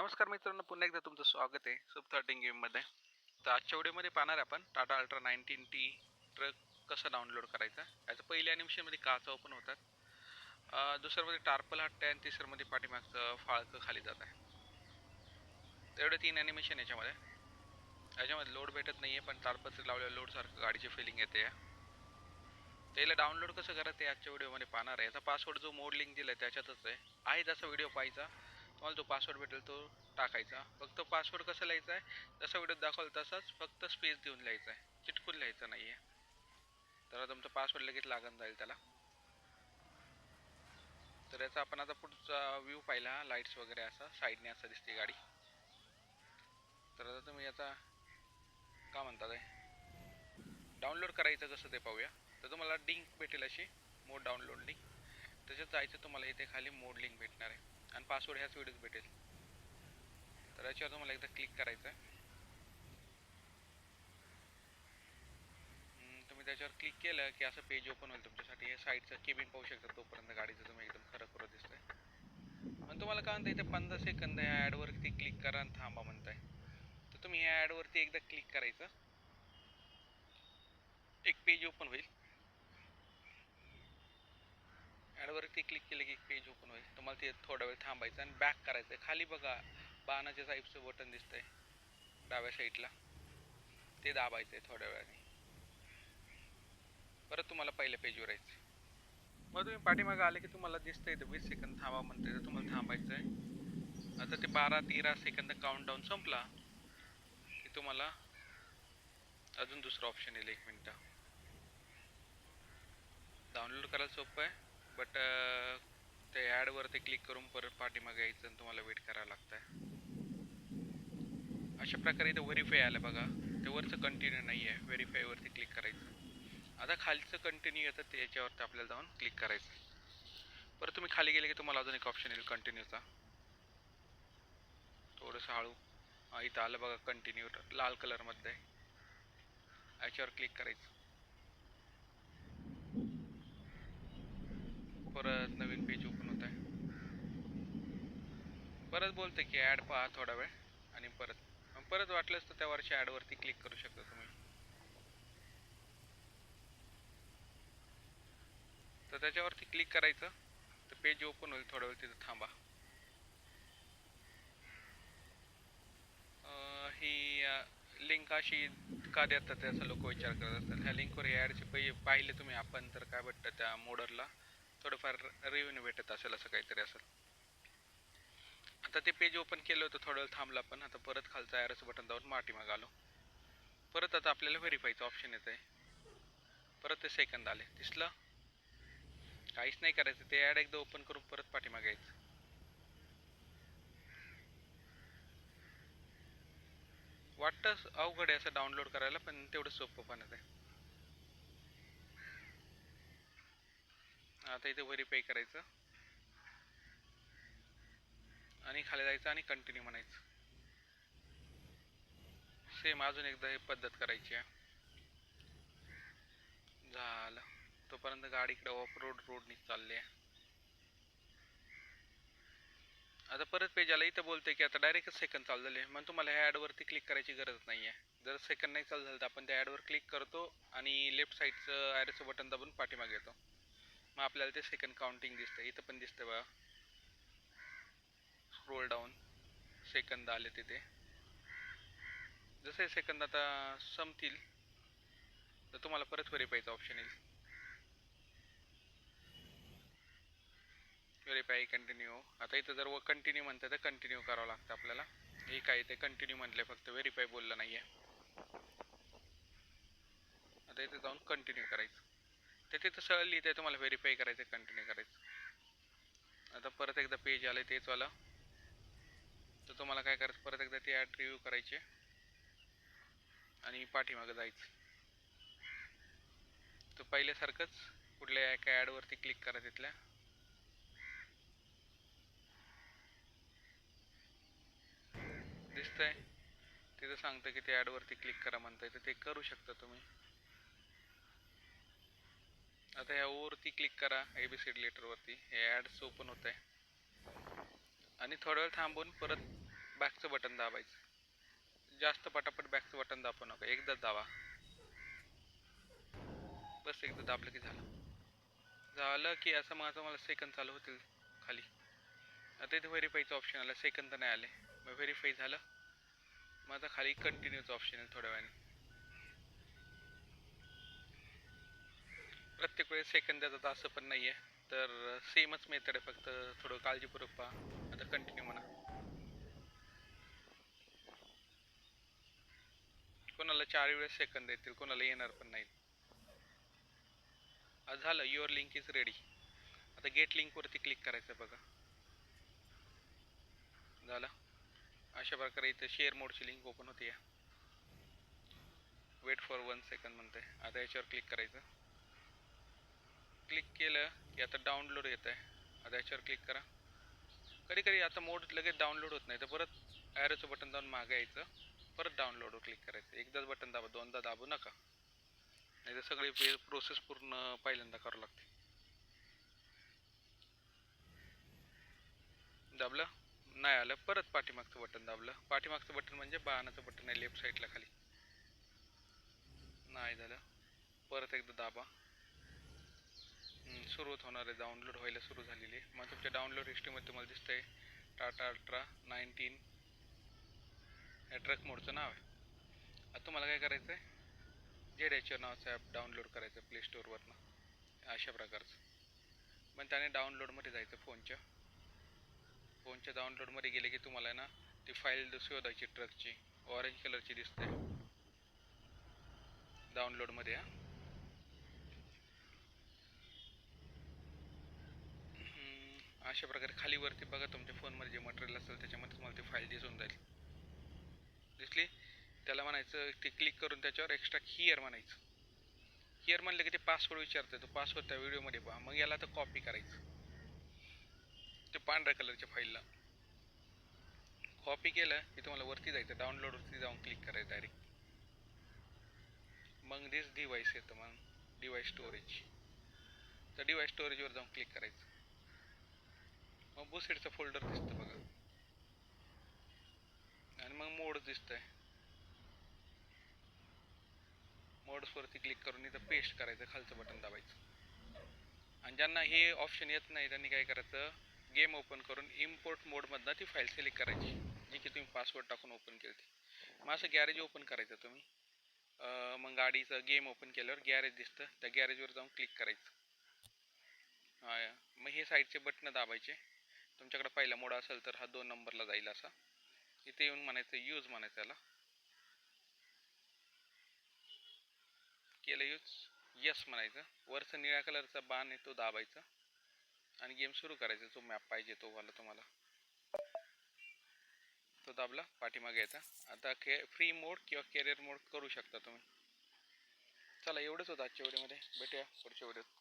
नमस्कार मित्रांनो पुन्हा एकदा तुमचं स्वागत आहे सुप थर्टिंग गेममध्ये तर आजच्या व्हिडिओमध्ये पाहणार आहे आपण Tata Ultra nineteen T truck कसं डाउनलोड करायचा. याचं पहिल्या निमिषामध्ये काचा ओपन होतात. दुसऱ्यामध्ये टार्पल हटते आणि तिसऱ्यामध्ये पाठीमागचं फाळकं खाली जात आहे. तेवढे तीन ॲनिमेशन याच्यामध्ये. याच्यामध्ये लोड भेटत नाही आहे पण टार्पलचं लावलेलं लोडसारखं गाडीची फिलिंग येते. त्याला डाउनलोड कसं करायचं ते आजच्या व्हिडिओमध्ये पाहणार आहे. याचा पासवर्ड जो मोड लिंक दिला आहे त्याच्यातच आहे. आहे तसा व्हिडिओ पाहायचा. तुम्हाला जो पासवर्ड भेटेल तो टाकायचा. फक्त पासवर्ड कसं लिहायचा आहे? जसा व्हिडिओ दाखवला तसाच फक्त स्पेस देऊन लिहायचा आहे. चिटकून लिहायचं नाही आहे तर तुमचा पासवर्ड लगेच लागून जाईल त्याला. तर याचा आपण आता पुढचा व्ह्यू पाहिला लाईट्स वगैरे असा साईडने असं दिसते गाडी. तर आता तुम्ही याचा का म्हणतात डाउनलोड करायचं कसं ते पाहूया. तर तुम्हाला लिंक भेटेल अशी मोड डाउनलोड लिंक त्याच्यात जायचं तुम्हाला इथे खाली मोड लिंक भेटणार आहे. आणि पासवर्ड ह्याच व्हिडिओत भेटेल. तर याच्यावर तुम्हाला एकदा क्लिक करायचं आहे तुम्ही त्याच्यावर क्लिक केलं की असं पेज ओपन होईल तुमच्यासाठी. हे साईडचं केबिन पाहू शकता तोपर्यंत गाडीचं तुम्ही एकदम खरं खरं दिसतंय. पण तुम्हाला काय म्हणतं इथे पंधरा सेकंद या ॲडवरती क्लिक करा आणि थांबा म्हणताय. तर तुम्ही या ॲडवरती एकदा क्लिक करायचं. एक पेज ओपन होईल. ॲडवरती क्लिक केलं की एक पेज ओपन होईल. तुम्हाला ते थोडा वेळ थांबायचं आणि बॅक करायचं. आहे खाली बघा बाणाच्या टाईपचं बटन दिसतंय. डाव्या साईडला ते दाबायचं आहे थोड्या वेळाने. परत तुम्हाला पहिल्या पेजवर यायचं मग तुम्ही पाठीमागं आले की तुम्हाला दिसतंय तर वीस सेकंद थांबा म्हणते तर तुम्हाला थांबायचं आहे आता ते बारा तेरा सेकंद काउंट डाऊन संपला की तुम्हाला अजून दुसरं ऑप्शन येईल एक मिनटं. डाउनलोड करायला सोपं आहे. बट uh, ते ॲडवरती क्लिक करून परत पाठीमागे यायचं आणि तुम्हाला वेट करावं लागतं आहे अशा प्रकारे इथं व्हेरीफाय आलं बघा. ते वरचं कंटिन्यू नाही आहे व्हेरीफायवरती क्लिक करायचं. आता खालचं कंटिन्यू येतं ते याच्यावरती आपल्याला जाऊन क्लिक करायचं. परत तुम्ही खाली गेले की तुम्हाला अजून एक ऑप्शन येईल कंटिन्यूचा थोडंसं हळू. इथं आलं बघा कंटिन्यू लाल कलरमध्ये याच्यावर क्लिक करायचं. परत नवीन पेज ओपन होत आहे. परत बोलते की ॲड पहा थोडा वेळ आणि परत. परत वाटलंच तर त्या वरच्या ॲडवरती क्लिक करू शकता तुम्ही. तर त्याच्यावरती क्लिक करायचं. तर पेज ओपन होईल थोडा वेळ तिथं थांबा. ही लिंक अशी का देतात त्याचा लोक विचार करत असतात. ह्या लिंकवर ॲडचे पै पाहिले तुम्ही आपण तर काय भेटतं त्या मोडरला थोडंफार रेव्हेन्यू भेटत असेल असं काहीतरी असेल. आता ते पेज ओपन केलं होतं थोडं थांबला पण आता परत खालचं ॲरचं बटन दाबून माटी आलो. परत आता आपल्याला व्हेरीफायचं ऑप्शन येतं आहे परत ते सेकंद आले. दिसलं? काहीच नाही करायचं. ते ॲड एकदा ओपन करून परत पाठीमागे यायचं. वाटतं अवघड आहे असं डाउनलोड करायला पण तेवढं सोपं पण आहे आता इथे व्हेरीफाय करायचं. आणि खाली जायचं आणि कंटिन्यू म्हणायचं. सेम अजून एकदा हे पद्धत करायची आहे. झालं. तोपर्यंत गाडी इकडे ऑफ रोड रोडनी चालली आहे. आता परत पेज आला इथं बोलते की आता डायरेक्टच सेकंड चालू झाले. मग तुम्हाला ह्या ॲडवरती क्लिक करायची गरज नाही आहे. जर सेकंड नाही चालू झालं तर आपण त्या ॲडवर क्लिक करतो आणि लेफ्ट साईडचं ॲडचं बटन दाबून पाठीमागे येतो. मग आपल्याला ते सेकंड काउंटिंग दिसतं. इथं पण दिसतं बघा. स्क्रोल डाऊन सेकंद आले तिथे. जसे सेकंद आता संपतील तर तुम्हाला परत व्हेरीफायचं ऑप्शन येईल. व्हेरीफाय कंटिन्यू आता इथं जर व कंटिन्यू म्हणतं तर कंटिन्यू करावं लागतं आपल्याला. हे काय ते कंटिन्यू म्हटलं फक्त. व्हेरीफाय बोललं नाही आहे आता इथे जाऊन कंटिन्यू करायचं. ते तिथं सरळ लिहिते तुम्हाला व्हेरीफाय करायचं कंटिन्यू करायचं. आता परत एकदा पेज आलं आहे वाला तर तुम्हाला काय करायचं परत एकदा ते ॲड रिव्ह्यू करायचे. आणि पाठीमागं जायचं. तर पहिल्यासारखंच कुठल्या एका ॲडवरती क्लिक करा तिथल्या. दिसतंय. तिथं सांगतं की ते ॲडवरती क्लिक करा म्हणताय. तर ते करू शकता तुम्ही. आता ह्या ओवरती क्लिक करा ए बी सी लेटरवरती हे ॲड्स ओपन होत आहे आणि थोडा वेळ थांबून परत बॅकचं बटन दाबायचं. जास्त पटापट बॅकचं बटन दाबू नका. एकदा दाबा. बस एकदा दाबलं की झालं. झालं की असं माझं मला सेकंद चालू होतील खाली. आता इथे व्हेरीफाईचं ऑप्शन आलं. सेकंद तर नाही आले. मग व्हेरीफाई झालं. माझा खाली कंटिन्यूचं ऑप्शन आहे थोड्या वेळाने. प्रत्येक वेळेस सेकंद द्यायचं तर असं पण नाही आहे तर सेमच मेथड आहे फक्त थोडं काळजीपूर्वक पहा. आता कंटिन्यू म्हणा. कोणाला चार वेळेस सेकंद येतील कोणाला येणार पण नाही. झालं युअर लिंक इज रेडी आता गेट लिंकवरती क्लिक करायचं बघा. झालं? अशा प्रकारे इथे शेअर मोडची लिंक ओपन होते वेट फॉर वन सेकंद म्हणते आता याच्यावर क्लिक करायचं. क्लिक केलं की आता डाउनलोड येत आहे. आता याच्यावर क्लिक करा. कधी कधी आता मोड लगेच डाउनलोड होत नाही तर परत ॲरोचं बटन दाबून मागे यायचं. परत डाउनलोडवर क्लिक करायचं. एकदाच बटन दाबा दोनदा दाबू नका. नाही तर सगळी प्रोसेस पूर्ण पहिल्यांदा करावं लागते. दाबलं? नाही आलं. परत पाठीमागचं बटन दाबलं. पाठीमागचं बटन म्हणजे बाणाचं बटन आहे लेफ्ट साईडला खाली. नाही झालं. परत एकदा दाबा. सुरुवात होणार आहे. डाउनलोड व्हायला सुरू झालेली आहे. मग तुमच्या डाउनलोड हिस्ट्रीमध्ये तुम्हाला दिसतंय टाटा अल्ट्रा नाईन्टीन या ट्रक मोडचं नाव आहे. आता तुम्हाला काय करायचं आहे जेड एच नावाचं ॲप डाउनलोड करायचं प्ले स्टोअरवरनं अशा प्रकारचं. मग त्याने डाउनलोडमध्ये जायचं फोनच्या. फोनच्या डाउनलोडमध्ये गेले की तुम्हाला ना ती फाईल शोधायची ट्रकची ऑरेंज कलरची दिसते. डाउनलोडमध्ये हा. अशा प्रकारे खाली वरती बघा तुमच्या फोनमध्ये जे मटेरियल असेल त्याच्यामध्ये तुम्हाला ती फाईल दिसून जाईल. दिसली त्याला म्हणायचं ते क्लिक करून त्याच्यावर एक्स्ट्रा हिअर म्हणायचं. हिअर म्हणलं की ते पासवर्ड विचारतं तो पासवर्ड त्या व्हिडिओमध्ये पहा. मग याला तर कॉपी करायचं. ते पांढऱ्या कलरच्या फाईलला कॉपी केलं की तुम्हाला वरती जायचं. डाउनलोडवरती जाऊन क्लिक करायचं डायरेक्ट मग दिस डिवाईस येतं मग. डिवाईस स्टोरेज तर डिवाईस स्टोरेजवर जाऊन क्लिक करायचं. मग बुसेडचं फोल्डर दिसतं बघा. आणि मग मोड दिसतंय. मोड्सवरती क्लिक करून इथं पेस्ट करायचं खालचं बटन दाबायचं. आणि ज्यांना हे ऑप्शन येत नाही त्यांनी काय करायचं? गेम ओपन करून इम्पोर्ट मोडमधनं ती फाईल सिलेक्ट करायची जी की तुम्ही पासवर्ड टाकून ओपन केली होती. मग असं गॅरेज ओपन करायचं तुम्ही. मग गाडीचं गेम ओपन केल्यावर गॅरेज दिसतं. त्या गॅरेजवर जाऊन क्लिक करायचं. मग हे साईडचे बटणं दाबायचे. तुमच्याकडे पहिला मोड असेल तर हा दोन नंबरला जाईल असा. इथे येऊन म्हणायचं यूज म्हणायचं याला. केलं यूज यस म्हणायचं. वरचं निळ्या कलरचा बाण आहे तो दाबायचा. आणि गेम सुरू करायचा. जो मॅप पाहिजे तो वाला तुम्हाला. तो दाबला पाठीमागे यायचा. आता के फ्री मोड किंवा कॅरियर मोड करू शकता तुम्ही. चला एवढंच होतं आजच्या व्हिडिओमध्ये भेटूया पुढच्या व्हिडिओत